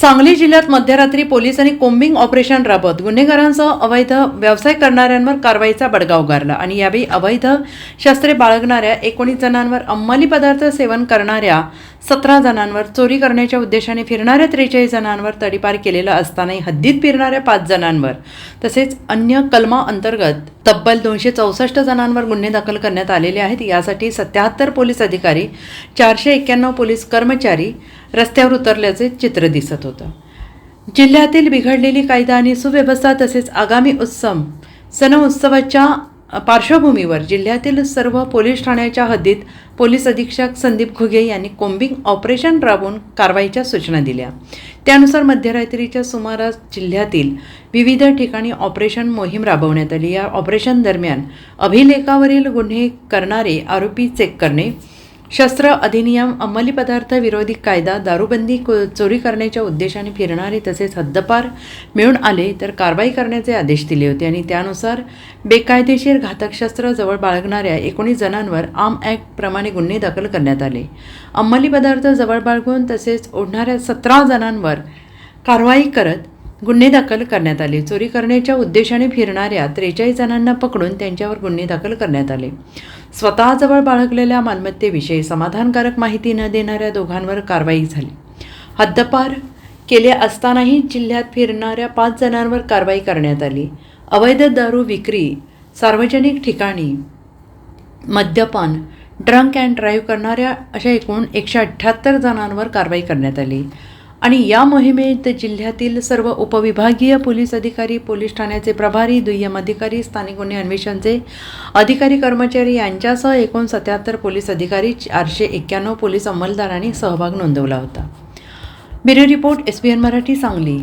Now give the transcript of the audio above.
सांगली जिल्ह्यात मध्यरात्री पोलिसांनी कोम्बिंग ऑपरेशन राबवत गुन्हेगारांसह अवैध व्यवसाय करणाऱ्यांवर कारवाईचा बडगा उगारला आणि यावेळी अवैध शस्त्रे बाळगणाऱ्या एकोणीस जणांवर अंमली पदार्थ सेवन करणाऱ्या सतरा जणांवर चोरी करण्याच्या उद्देशाने फिरणाऱ्या त्रेचाळीस जणांवर तडीपार केलेला असतानाही हद्दीत फिरणाऱ्या पाच जणांवर तसेच अन्य कलमा अंतर्गत तब्बल दोनशे चौसष्ट जणांवर गुन्हे दाखल करण्यात आलेले आहेत. यासाठी सत्याहत्तर पोलीस अधिकारी चारशे एक्क्याण्णव पोलीस कर्मचारी रस्त्यावर उतरल्याचे चित्र दिसत होतं. जिल्ह्यातील बिघडलेली कायदा आणि सुव्यवस्था तसेच आगामी उत्सव सण उत्सवाच्या पार्श्वभूमीवर जिल्ह्यातील सर्व पोलीस ठाण्याच्या हद्दीत पोलीस अधीक्षक संदीप घुगे यांनी कोम्बिंग ऑपरेशन राबवून कारवाईच्या सूचना दिल्या. त्यानुसार मध्यरात्रीच्या सुमारास जिल्ह्यातील विविध ठिकाणी ऑपरेशन मोहीम राबवण्यात आली. या ऑपरेशन दरम्यान अभिलेखावरील गुन्हे करणारे आरोपी चेक करणे शस्त्र अधिनियम अंमली पदार्थ विरोधी कायदा दारूबंदी को- चोरी करण्याच्या उद्देशाने फिरणारे तसेच हद्दपार मिळून आले तर कारवाई करण्याचे आदेश दिले होते आणि त्यानुसार बेकायदेशीर घातक शस्त्र जवळ बाळगणाऱ्या एकोणीस जणांवर आर्म ॲक्ट प्रमाणे गुन्हे दाखल करण्यात आले. अंमली पदार्थ जवळ बाळगून तसेच ओढणाऱ्या सतरा जणांवर कारवाई करत गुन्हे दाखल करण्यात आले. चोरी करण्याच्या उद्देशाने फिरणाऱ्या त्रेचाळीस जणांना पकडून त्यांच्यावर गुन्हे दाखल करण्यात आले. स्वतःजवळ बाळगलेल्या मालमत्तेविषयी समाधानकारक माहिती न देणाऱ्या दोघांवर कारवाई झाली. हद्दपार केले असतानाही जिल्ह्यात फिरणाऱ्या पाच जणांवर कारवाई करण्यात आली. अवैध दारू विक्री सार्वजनिक ठिकाणी मद्यपान ड्रंक अँड ड्राईव्ह करणाऱ्या अशा एकूण एकशे अठ्ठ्याहत्तर जणांवर कारवाई करण्यात आली. आणि या मोहिमेत जिल्ह्यातील सर्व उपविभागीय पोलीस अधिकारी पोलीस ठाण्याचे प्रभारी दुय्यम अधिकारी स्थानिक गुन्हे अन्वेषणचे अधिकारी कर्मचारी यांच्यासह एकूण सत्याहत्तर पोलीस अधिकारी चारशे एक्क्याण्णव पोलीस अंमलदारांनी सहभाग नोंदवला होता. Bureau report S B N Marathi Sangli.